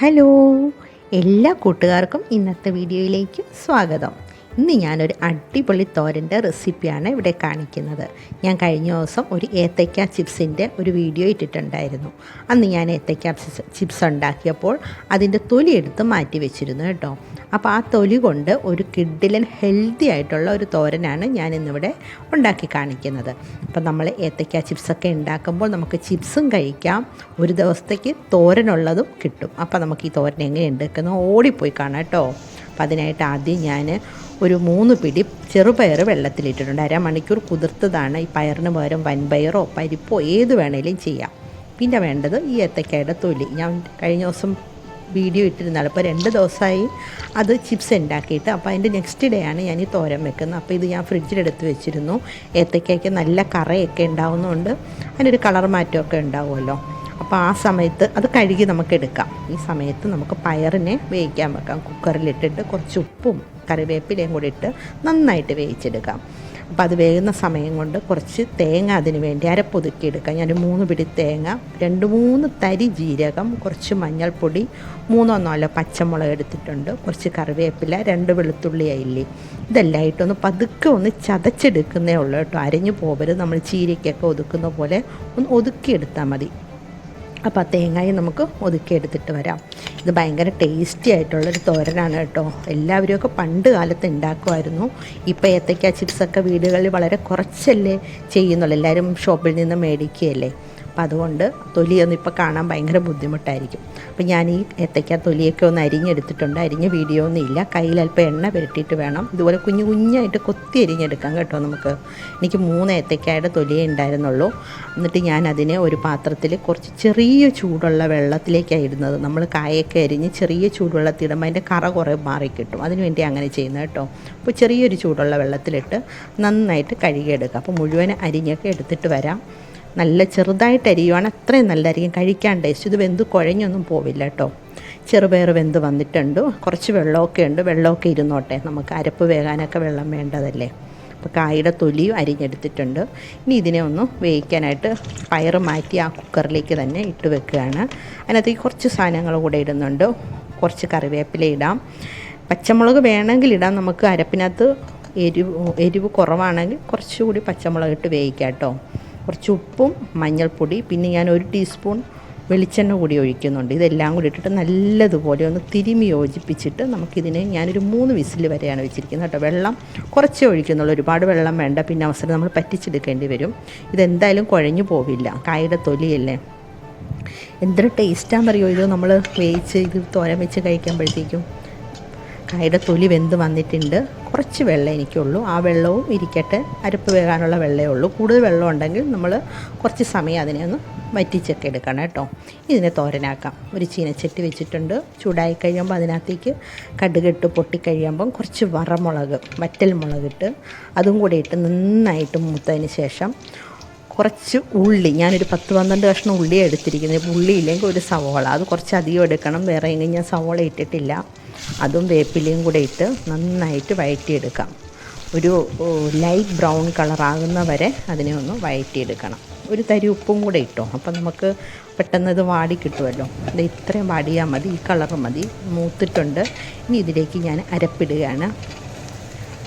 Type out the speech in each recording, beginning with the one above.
Hello എല്ലാ കൂട്ടുകാർക്കും ഇന്നത്തെ വീഡിയോയിലേക്ക് സ്വാഗതം. ഇന്ന് ഞാനൊരു അടിപൊളി തോരന്റെ റെസിപ്പിയാണ് ഇവിടെ കാണിക്കുന്നത്. ഞാൻ കഴിഞ്ഞ ദിവസം ഒരു ഏത്തയ്ക്ക ചിപ്സിന്റെ ഒരു വീഡിയോ ഇട്ടിട്ടുണ്ടായിരുന്നു. അന്ന് ഞാൻ ഏത്തയ്ക്ക ചിപ്സ് ഉണ്ടാക്കിയപ്പോൾ അതിന്റെ തൊലി എടുത്ത് മാറ്റി വെച്ചിരുന്നു കേട്ടോ. അപ്പോൾ ആ തൊലി കൊണ്ട് ഒരു കിഡിലൻ ഹെൽത്തി ആയിട്ടുള്ള ഒരു തോരനാണ് ഞാൻ ഇന്നിവിടെ ഉണ്ടാക്കി കാണിക്കുന്നത്. അപ്പോൾ നമ്മൾ ഏത്തയ്ക്ക ചിപ്സൊക്കെ ഉണ്ടാക്കുമ്പോൾ നമുക്ക് ചിപ്സും കഴിക്കാം. ഒരു ദിവസത്തേക്ക് തോരനുള്ളതും കിട്ടും. അപ്പോൾ നമുക്ക് ഈ തോരൻ എങ്ങനെ ഉണ്ടാക്കുന്നത് ഓടിപ്പോയി കാണാം കേട്ടോ. അപ്പോൾ അതിനായിട്ട് ആദ്യം ഞാൻ ഒരു മൂന്ന് പിടി ചെറുപയർ വെള്ളത്തിലിട്ടിട്ടുണ്ട്. അരമണിക്കൂർ കുതിർത്തതാണ്. ഈ പയറിന് പകരം വൻപയറോ പരിപ്പോ ഏത് വേണേലും ചെയ്യാം. പിന്നെ വേണ്ടത് ഈ ഏത്തക്കയുടെ തൊലി. ഞാൻ കഴിഞ്ഞ ദിവസം വീഡിയോ ഇട്ടിരുന്നാൽ അപ്പോൾ രണ്ട് ദിവസമായി അത് ചിപ്സ് ഉണ്ടാക്കിയിട്ട്. അപ്പോൾ അതിന്റെ നെക്സ്റ്റ് ഡേ ആണ് ഞാൻ ഈ തോരൻ വെക്കുന്നത്. അപ്പോൾ ഇത് ഞാൻ ഫ്രിഡ്ജിലെടുത്ത് വെച്ചിരുന്നു. ഏത്തക്കയ്ക്ക് നല്ല കറയൊക്കെ ഉണ്ടാവുന്നതുകൊണ്ട് അതിനൊരു കളർ മാറ്റമൊക്കെ ഉണ്ടാവുമല്ലോ. അപ്പോൾ ആ സമയത്ത് അത് കഴുകി നമുക്ക് എടുക്കാം. ഈ സമയത്ത് നമുക്ക് പയറിനെ വേവിക്കാൻ വെക്കാം. കുക്കറിലിട്ടിട്ട് കുറച്ച് ഉപ്പും കറിവേപ്പിലയും കൂടി ഇട്ട് നന്നായിട്ട് വേവിച്ചെടുക്കാം. അപ്പം അത് വേകുന്ന സമയം കൊണ്ട് കുറച്ച് തേങ്ങ അതിന് വേണ്ടി അരപ്പൊതുക്കിയെടുക്കാം ഞാൻ മൂന്ന് പിടി തേങ്ങ രണ്ട് മൂന്ന് തരി ജീരകം കുറച്ച് മഞ്ഞൾപ്പൊടി മൂന്നോ നാലോ പച്ചമുളക് എടുത്തിട്ടുണ്ട്. കുറച്ച് കറിവേപ്പില രണ്ട് വെളുത്തുള്ളി അയില്ലി. ഇതെല്ലാം ഇട്ടൊന്ന് പതുക്കെ ഒന്ന് ചതച്ചെടുക്കുന്നേ ഉള്ളൂ കേട്ടോ. അരഞ്ഞു പോകരുത് നമ്മൾ ചീരയ്ക്കൊക്കെ ഒതുക്കുന്ന പോലെ ഒന്ന് ഒതുക്കിയെടുത്താൽ മതി. അപ്പോൾ തേങ്ങായും നമുക്ക് ഒതുക്കിയെടുത്തിട്ട് വരാം. ഇത് ഭയങ്കര ടേസ്റ്റി ആയിട്ടുള്ളൊരു തോരനാണ് കേട്ടോ. എല്ലാവരും ഒക്കെ പണ്ട് കാലത്ത് ഉണ്ടാക്കുമായിരുന്നു ഇപ്പോൾ ഏത്തയ്ക്ക ചിപ്സൊക്കെ വീടുകളിൽ വളരെ കുറച്ചല്ലേ ചെയ്യുന്നുള്ളൂ. എല്ലാവരും ഷോപ്പിൽ നിന്ന് മേടിക്കുകയല്ലേ. അപ്പം അതുകൊണ്ട് തൊലിയൊന്നും ഇപ്പോൾ കാണാൻ ഭയങ്കര ബുദ്ധിമുട്ടായിരിക്കും. അപ്പം ഞാൻ ഈ ഏത്തയ്ക്ക തൊലിയൊക്കെ ഒന്ന് അരിഞ്ഞെടുത്തിട്ടുണ്ട്. അരിഞ്ഞ വീഡിയോ ഒന്നും ഇല്ല. കയ്യിൽ അല്പം എണ്ണ പുരട്ടിയിട്ട് വേണം. ഇതുപോലെ കുഞ്ഞു കുഞ്ഞായിട്ട് കൊത്തി അരിഞ്ഞെടുക്കാം കേട്ടോ നമുക്ക്. എനിക്ക് മൂന്ന് ഏത്തയ്ക്കായുടെ തൊലിയേ ഉണ്ടായിരുന്നുള്ളൂ. എന്നിട്ട് ഞാൻ അതിനെ ഒരു പാത്രത്തിൽ കുറച്ച് ചെറിയ ചൂടുള്ള വെള്ളത്തിലേക്കാണ് ഇടുന്നത്. നമ്മൾ കായൊക്കെ അരിഞ്ഞ് ചെറിയ ചൂടുവെള്ളത്തിൽ ഇടുമ്പോൾ അതിന്റെ കറ കുറേ മാറിക്കിട്ടും അതിന് വേണ്ടി അങ്ങനെ ചെയ്യുന്നത് കേട്ടോ. അപ്പോൾ ചെറിയൊരു ചൂടുള്ള വെള്ളത്തിലിട്ട് നന്നായിട്ട് കഴുകിയെടുക്കുക അപ്പോൾ മുഴുവൻ അരിഞ്ഞൊക്കെ എടുത്തിട്ട് വരാം. നല്ല ചെറുതായിട്ട് അരിയുവാണ്. അത്രയും നല്ലതായിരിക്കും. കഴിക്കാൻ ടേസ്റ്റ് ഇത് വെന്ത് കുഴഞ്ഞൊന്നും പോവില്ല കേട്ടോ. ചെറുപയർ വെന്ത് വന്നിട്ടുണ്ട്. കുറച്ച് വെള്ളമൊക്കെ ഉണ്ട്. വെള്ളമൊക്കെ ഇരുന്നോട്ടെ. നമുക്ക് അരപ്പ് വേകാനൊക്കെ വെള്ളം വേണ്ടതല്ലേ? അപ്പോൾ കായുടെ തൊലിയും അരിഞ്ഞെടുത്തിട്ടുണ്ട്. ഇനി ഇതിനെ ഒന്ന് വേവിക്കാനായിട്ട് പയർ മാറ്റി ആ കുക്കറിലേക്ക് തന്നെ ഇട്ട് വെക്കുകയാണ്. അതിനകത്തേക്ക് കുറച്ച് സാധനങ്ങൾ കൂടെ ഇടുന്നുണ്ട്. കുറച്ച് കറിവേപ്പില ഇടാം. പച്ചമുളക് വേണമെങ്കിൽ ഇടാം. നമുക്ക് അരപ്പിനകത്ത് എരിവ് എരിവ് കുറവാണെങ്കിൽ കുറച്ചുകൂടി പച്ചമുളക് ഇട്ട് വേവിക്കാം കേട്ടോ. കുറച്ച് ഉപ്പും മഞ്ഞൾപ്പൊടി പിന്നെ ഞാൻ ഒരു ടീസ്പൂൺ വെളിച്ചെണ്ണ കൂടി ഒഴിക്കുന്നുണ്ട്. ഇതെല്ലാം കൂടി ഇട്ടിട്ട് നല്ലതുപോലെ ഒന്ന് തിരുമി യോജിപ്പിച്ചിട്ട് നമുക്കിതിനെ ഞാനൊരു മൂന്ന് വിസിൽ വരെയാണ് വെച്ചിരിക്കുന്നത് കേട്ടോ. വെള്ളം കുറച്ചേ ഒഴിക്കുന്നുള്ളൂ. ഒരുപാട് വെള്ളം വേണ്ട. പിന്നെ അവസരം നമ്മൾ പറ്റിച്ചെടുക്കേണ്ടി വരും. ഇതെന്തായാലും കുഴഞ്ഞു പോവില്ല. കായുടെ തൊലിയല്ലേ? എന്തൊരു ടേസ്റ്റാണെന്നറിയോ ഇത് നമ്മൾ വേവിച്ച് ഇത് തോരൻ വെച്ച് കഴിക്കുമ്പോഴത്തേക്കും. കായുടെ തൊലി വെന്ത് വന്നിട്ടുണ്ട്. കുറച്ച് വെള്ളം എനിക്കുള്ളൂ. ആ വെള്ളവും ഇരിക്കട്ടെ. അരപ്പ് വേകാനുള്ള വെള്ളമേ ഉള്ളൂ. കൂടുതൽ വെള്ളം ഉണ്ടെങ്കിൽ നമ്മൾ കുറച്ച് സമയം അതിനെ ഒന്ന് വറ്റിച്ചൊക്കെ എടുക്കണം കേട്ടോ. ഇതിനെ തോരനാക്കാം. ഒരു ചീനച്ചട്ടി വെച്ചിട്ടുണ്ട്. ചൂടായി കഴിയുമ്പോൾ അതിനകത്തേക്ക് കടുകിട്ട് പൊട്ടിക്കഴിയുമ്പം കുറച്ച് വറമുളക് വറ്റൽ മുളകിട്ട് അതും കൂടി ഇട്ട് നന്നായിട്ട് മൂത്തതിന് ശേഷം കുറച്ച് ഉള്ളി ഞാനൊരു പത്ത് പന്ത്രണ്ട് കഷ്ണം ഉള്ളി എടുത്തിരിക്കുന്നത്. ഉള്ളി ഇല്ലെങ്കിൽ ഒരു സവോള. അത് കുറച്ച് അധികം എടുക്കണം. വേറെ എങ്കിലും ഞാൻ സവോള ഇട്ടിട്ടില്ല. അതും വേപ്പിലയും കൂടെ ഇട്ട് നന്നായിട്ട് വഴറ്റിയെടുക്കാം. ഒരു ലൈറ്റ് ബ്രൗൺ കളറാകുന്ന വരെ അതിനെ ഒന്ന് വഴറ്റിയെടുക്കണം. ഒരു തരി ഉപ്പും കൂടെ ഇട്ടോ. അപ്പം നമുക്ക് പെട്ടെന്ന് ഇത് വാടി കിട്ടുമല്ലോ. ഇത് ഇത്രയും വാടിയാൽ മതി. ഈ കളർ മതി. മൂത്തിട്ടുണ്ട്. ഇനി ഇതിലേക്ക് ഞാൻ അരപ്പിടുകയാണ്.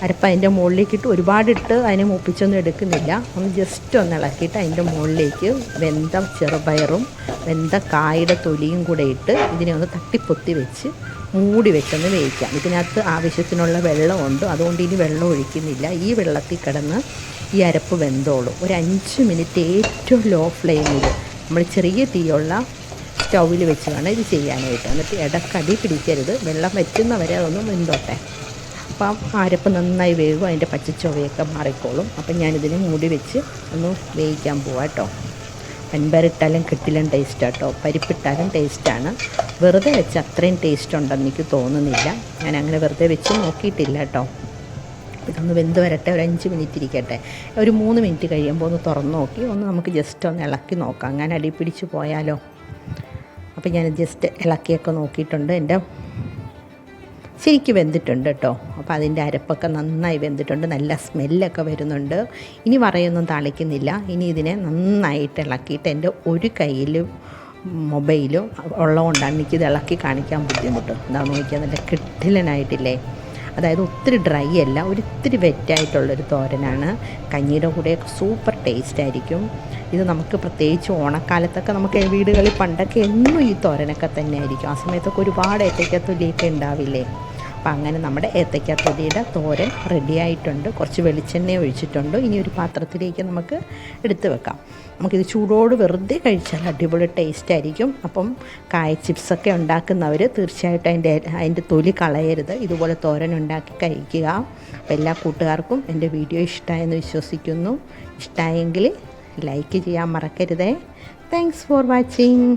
അരപ്പ് അതിന്റെ മുകളിലേക്ക് ഇട്ട് ഒരുപാടിട്ട് അതിനെ മൂപ്പിച്ചൊന്നും എടുക്കുന്നില്ല. ഒന്ന് ജസ്റ്റ് ഒന്ന് ഇളക്കിയിട്ട് അതിന്റെ മുകളിലേക്ക് വെന്ത ചെറുപയറും വെന്ത കായുടെ തൊലിയും കൂടെ ഇട്ട് ഇതിനെ ഒന്ന് തട്ടിപ്പൊത്തി വെച്ച് മൂടി വെച്ചൊന്ന് വേവിക്കാം. ഇതിനകത്ത് ആവശ്യത്തിനുള്ള വെള്ളമുണ്ട്. അതുകൊണ്ട് ഇനി വെള്ളം ഒഴിക്കുന്നില്ല. ഈ വെള്ളത്തിൽ കിടന്ന് ഈ അരപ്പ് വെന്തോളും. ഒരു അഞ്ച് മിനിറ്റ് ഏറ്റവും ലോ ഫ്ലെയിമിൽ നമ്മൾ ചെറിയ തീയുള്ള സ്റ്റൗവിൽ വെച്ച് വേണം ഇത് ചെയ്യാനായിട്ട്. എന്നിട്ട് ഇടക്കടി പിടിക്കരുത്. വെള്ളം വറ്റുന്നവരെ അതൊന്നും വെന്തോട്ടെ. അപ്പം അരപ്പ് നന്നായി വേവും അതിന്റെ പച്ചച്ചുവയൊക്കെ മാറിക്കോളും. അപ്പം ഞാനിതിനെ മൂടി വെച്ച് ഒന്ന് വേവിക്കാൻ പോവാം കേട്ടോ പൻപരിട്ടാലും കിട്ടിലും ടേസ്റ്റ് കേട്ടോ പരിപ്പിട്ടാലും ടേസ്റ്റാണ് വെറുതെ വെച്ച് അത്രയും ടേസ്റ്റ് ഉണ്ടെന്ന് എനിക്ക് തോന്നുന്നില്ല. ഞാൻ അങ്ങനെ വെറുതെ വെച്ച് നോക്കിയിട്ടില്ല കേട്ടോ ഇതൊന്ന് വെന്ത് വരട്ടെ ഒരു അഞ്ച് മിനിറ്റ് ഇരിക്കട്ടെ. ഒരു മൂന്ന് മിനിറ്റ് കഴിയുമ്പോൾ ഒന്ന് തുറന്ന് നോക്കി ഒന്ന് നമുക്ക് ജസ്റ്റ് ഒന്ന് ഇളക്കി നോക്കാം. അങ്ങനെ അടി പിടിച്ച് പോയാലോ? അപ്പോൾ ഞാൻ ജസ്റ്റ് ഇളക്കിയൊക്കെ നോക്കിയിട്ടുണ്ട്. എന്റെ ശരിക്കും വെന്തിട്ടുണ്ട് കേട്ടോ. അപ്പോൾ അതിന്റെ അരപ്പൊക്കെ നന്നായി വെന്തിട്ടുണ്ട്. നല്ല സ്മെല്ലൊക്കെ വരുന്നുണ്ട്. ഇനി വറയൊന്നും തളിക്കുന്നില്ല. ഇനി ഇതിനെ നന്നായിട്ട് ഇളക്കിയിട്ട് എന്റെ ഒരു കയ്യിലും മൊബൈലും ഉള്ളതുകൊണ്ടാണ് എനിക്കിത് ഇളക്കി കാണിക്കാൻ ബുദ്ധിമുട്ട്. എന്താ നോക്കിയാൽ നല്ല കിട്ടിലനായിട്ടില്ലേ. അതായത് ഒത്തിരി ഡ്രൈ അല്ല ഒരിത്തിരി വെറ്റായിട്ടുള്ളൊരു തോരനാണ്. കഞ്ഞിയുടെ കൂടെയൊക്കെ സൂപ്പർ ടേസ്റ്റ് ആയിരിക്കും. ഇത് നമുക്ക് പ്രത്യേകിച്ച് ഓണക്കാലത്തൊക്കെ നമുക്ക് വീടുകളിൽ പണ്ടൊക്കെ എന്നും ഈ തോരനൊക്കെ തന്നെ ആയിരിക്കും ആ സമയത്തൊക്കെ ഒരുപാട് ഏത്തയ്ക്കത്തൊലിയൊക്കെ ഉണ്ടാവില്ലേ? അപ്പം അങ്ങനെ നമ്മുടെ ഏത്തയ്ക്കാത്തൊടിയുടെ തോരൻ റെഡി ആയിട്ടുണ്ട്. കുറച്ച് വെളിച്ചെണ്ണ ഒഴിച്ചിട്ടുണ്ട്. ഇനി ഒരു പാത്രത്തിലേക്ക് നമുക്ക് എടുത്തു വെക്കാം. നമുക്കിത് ചൂടോട് വെറുതെ കഴിച്ചാൽ അടിപൊളി ടേസ്റ്റ് ആയിരിക്കും. അപ്പം കായ ചിപ്സൊക്കെ ഉണ്ടാക്കുന്നവർ തീർച്ചയായിട്ടും അതിന്റെ അതിന്റെ തൊലി കളയരുത്. ഇതുപോലെ തോരൻ ഉണ്ടാക്കി കഴിക്കുക. അപ്പോൾ എല്ലാ കൂട്ടുകാർക്കും എന്റെ വീഡിയോ ഇഷ്ടമായെന്ന് വിശ്വസിക്കുന്നു. ഇഷ്ടമായെങ്കിൽ ലൈക്ക് ചെയ്യാൻ മറക്കരുതേ. Thanks for watching